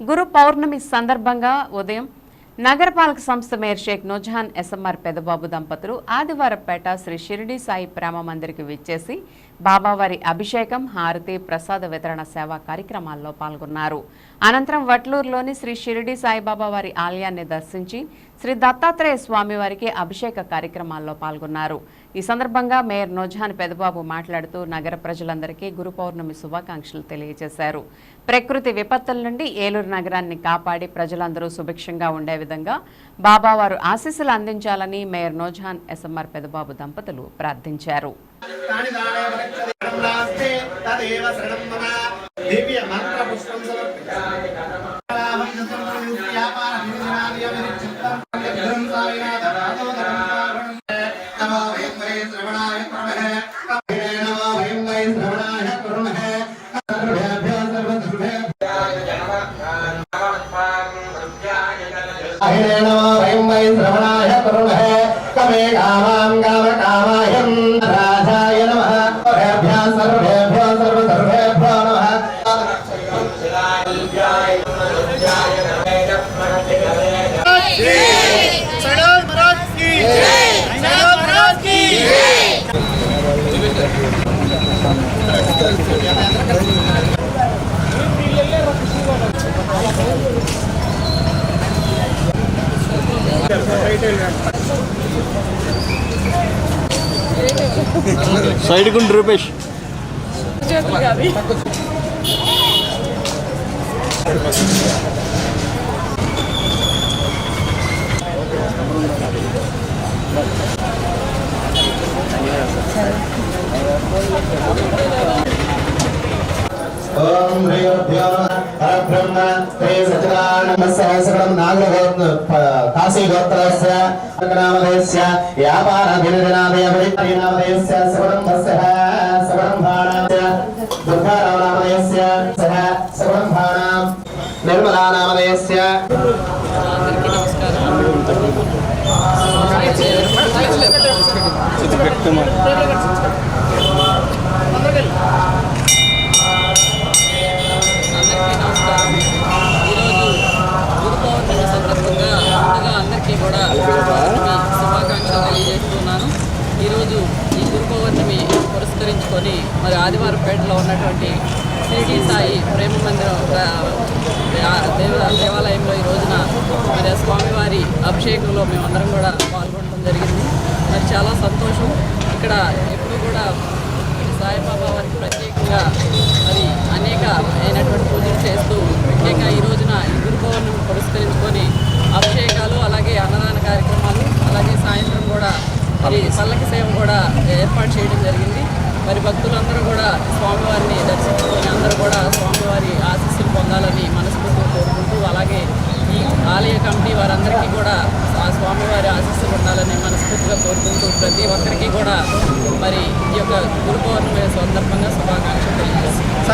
గురు పౌర్ణమి సందర్భంగా ఉదయం నగరపాలక సంస్థ మేయర్ షేక్ నూజహాన్ ఎస్ఎంఆర్ పెదబాబు దంపతులు ఆదివారపేట శ్రీ షిరిడి సాయి ప్రేమ మందిరికి విచ్చేసి బాబావారి అభిషేకం హారతి ప్రసాద వితరణ సేవా కార్యక్రమాల్లో పాల్గొన్నారు. అనంతరం వట్లూరులోని శ్రీ షిరిడి సాయిబాబా వారి ఆలయాన్ని దర్శించి శ్రీ దత్తాత్రేయ స్వామి వారికి అభిషేక కార్యక్రమాల్లో పాల్గొన్నారు. ఈ సందర్భంగా మేయర్ నోజాన్ పెదబాబు మాట్లాడుతూ నగర ప్రజలందరికీ గురు పౌర్ణమి శుభాకాంక్షలు తెలియజేశారు. ప్రకృతి విపత్తుల నుండి ఏలూరు నగరాన్ని కాపాడి ప్రజలందరూ సుభిక్షంగా ఉండే విధంగా బాబావారు ఆశీస్సులు అందించాలని మేయర్ నోజాన్ ఎస్ఎంఆర్ పెదబాబు దంపతులు ప్రార్థించారు. तानि दाने परिक्षणं नास्ति तदेव शरणं मम दिव्य मंत्र पुष्पं वयं वै श्रवणाय कुर्महे कमे कामां कामकामायं राजाय नमः सर्वेभ्यः सर्वेभ्यः सर्व सर्वेभ्यो नमः సైడ్ కుంటు రూపేష్. ఓం శ్రీగురుభ్యో പരബ്രഹ്മ തേ സച്ചിദാനന്ദ സഹസ്രം നാഗഗോത്ര കാശി ഗോത്രസ്യ നാമധേസ്യ വ്യാപാര ദിനജനാദയ പരിണാമധേസ്യ സബ്രഹ്മസ്യ സബ്രഹ്മാണസ്യ ദുഃഖാരാമധേസ്യ സഹ സബ്രഹ്മാണാം നിർമ്മലാനാമധേസ്യ നമസ്കാരം ఈ పురస్కరించుకొని మరి ఆదివారపేటలో ఉన్నటువంటి షిరిడి సాయి ప్రేమ మందిరం దేవ దేవాలయంలో ఈ రోజున మరి ఆ స్వామివారి అభిషేకంలో మేమందరం కూడా పాల్గొనడం జరిగింది. మరి చాలా సంతోషం. ఇక్కడ ఎప్పుడు కూడా సాయిబాబా వారికి ప్రత్యేకంగా మరి అనేక అయినటువంటి పూజలు చేస్తూ ముఖ్యంగా ఈ రోజున ఈ గురు పౌర్ణమి పురస్కరించుకొని అభిషేకాలు అలాగే అన్నదాన కార్యక్రమాలు అలాగే సాయంత్రం కూడా మరి పల్లకి కూడా ఏర్పాటు చేయడం జరిగింది. మరి భక్తులందరూ కూడా స్వామివారిని దర్శించుకొని అందరూ కూడా స్వామివారి ఆశీస్సులు పొందాలని మనస్ఫూర్తిగా కోరుకుంటూ అలాగే ఈ ఆలయ కమిటీ వారందరికీ కూడా ఆ స్వామివారి ఆశీస్సులు ఉండాలని మనస్ఫూర్తిగా కోరుకుంటూ ప్రతి ఒక్కరికి కూడా మరి ఈ యొక్క గురు పౌర్ణమి సందర్భంగా శుభాకాంక్షలు తెలియజేస్తున్నాను.